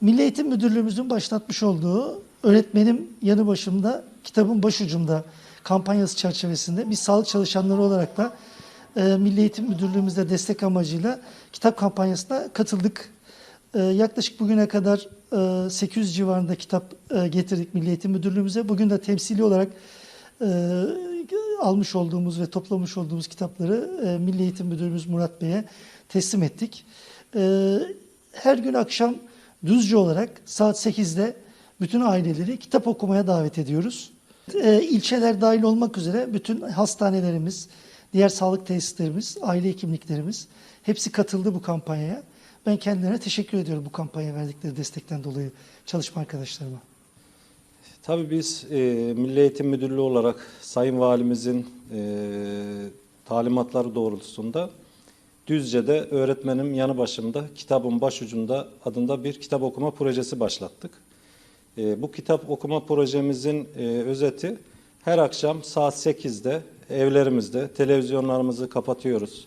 Milli Eğitim Müdürlüğümüzün başlatmış olduğu öğretmenim yanı başımda kitabın başucumda kampanyası çerçevesinde biz sağlık çalışanları olarak da e, Milli Eğitim Müdürlüğümüzde destek amacıyla kitap kampanyasına katıldık. E, yaklaşık bugüne kadar e, 800 civarında kitap e, getirdik Milli Eğitim Müdürlüğümüze. Bugün de temsili olarak e, almış olduğumuz ve toplamış olduğumuz kitapları e, Milli Eğitim Müdürümüz Murat Bey'e teslim ettik. E, her gün akşam düzce olarak saat 8'de bütün aileleri kitap okumaya davet ediyoruz. E, ilçeler dahil olmak üzere bütün hastanelerimiz, diğer sağlık tesislerimiz, aile hekimliklerimiz hepsi katıldı bu kampanyaya. Ben kendilerine teşekkür ediyorum bu kampanya verdikleri destekten dolayı çalışma arkadaşlarıma. Tabii biz e, Milli Eğitim Müdürlüğü olarak Sayın Valimizin e, talimatları doğrultusunda Düzce'de öğretmenim yanı başımda, kitabın başucunda adında bir kitap okuma projesi başlattık. E, bu kitap okuma projemizin e, özeti her akşam saat 8'de evlerimizde televizyonlarımızı kapatıyoruz.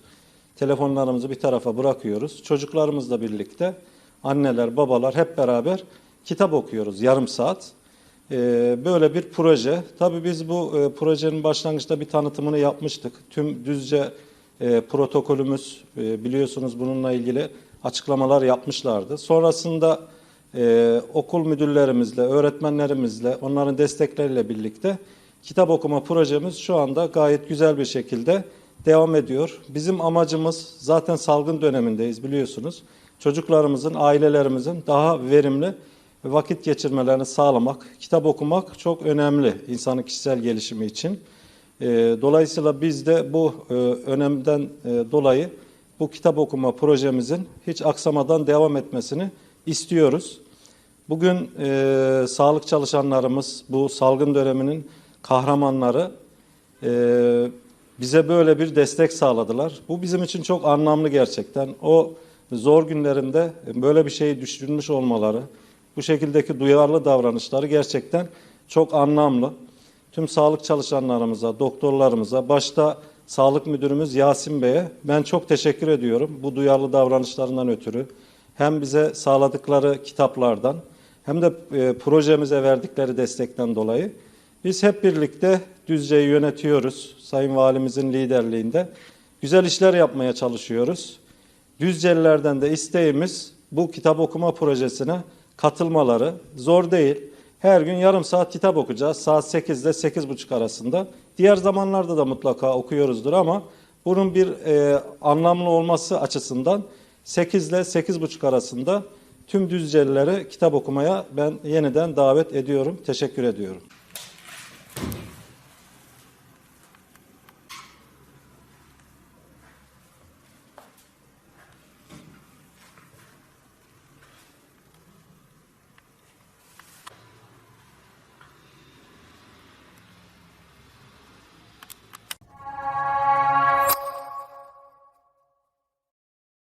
Telefonlarımızı bir tarafa bırakıyoruz. Çocuklarımızla birlikte anneler, babalar hep beraber kitap okuyoruz yarım saat. Ee, böyle bir proje. Tabii biz bu e, projenin başlangıçta bir tanıtımını yapmıştık. Tüm Düzce e, protokolümüz e, biliyorsunuz bununla ilgili açıklamalar yapmışlardı. Sonrasında e, okul müdürlerimizle, öğretmenlerimizle, onların destekleriyle birlikte kitap okuma projemiz şu anda gayet güzel bir şekilde devam ediyor. Bizim amacımız zaten salgın dönemindeyiz biliyorsunuz. Çocuklarımızın, ailelerimizin daha verimli vakit geçirmelerini sağlamak, kitap okumak çok önemli insanın kişisel gelişimi için. E, Dolayısıyla biz de bu e, önemden e, dolayı bu kitap okuma projemizin hiç aksamadan devam etmesini istiyoruz. Bugün e, sağlık çalışanlarımız bu salgın döneminin kahramanları e, bize böyle bir destek sağladılar. Bu bizim için çok anlamlı gerçekten. O zor günlerinde böyle bir şeyi düşünmüş olmaları, bu şekildeki duyarlı davranışları gerçekten çok anlamlı. Tüm sağlık çalışanlarımıza, doktorlarımıza, başta Sağlık Müdürümüz Yasin Bey'e ben çok teşekkür ediyorum bu duyarlı davranışlarından ötürü. Hem bize sağladıkları kitaplardan hem de e, projemize verdikleri destekten dolayı. Biz hep birlikte Düzce'yi yönetiyoruz Sayın Valimizin liderliğinde. Güzel işler yapmaya çalışıyoruz. Düzcelilerden de isteğimiz bu kitap okuma projesine katılmaları zor değil. Her gün yarım saat kitap okuyacağız. Saat 8 ile 8.30 arasında. Diğer zamanlarda da mutlaka okuyoruzdur ama bunun bir e, anlamlı olması açısından 8 ile 8.30 arasında tüm Düzcelilere kitap okumaya ben yeniden davet ediyorum. Teşekkür ediyorum.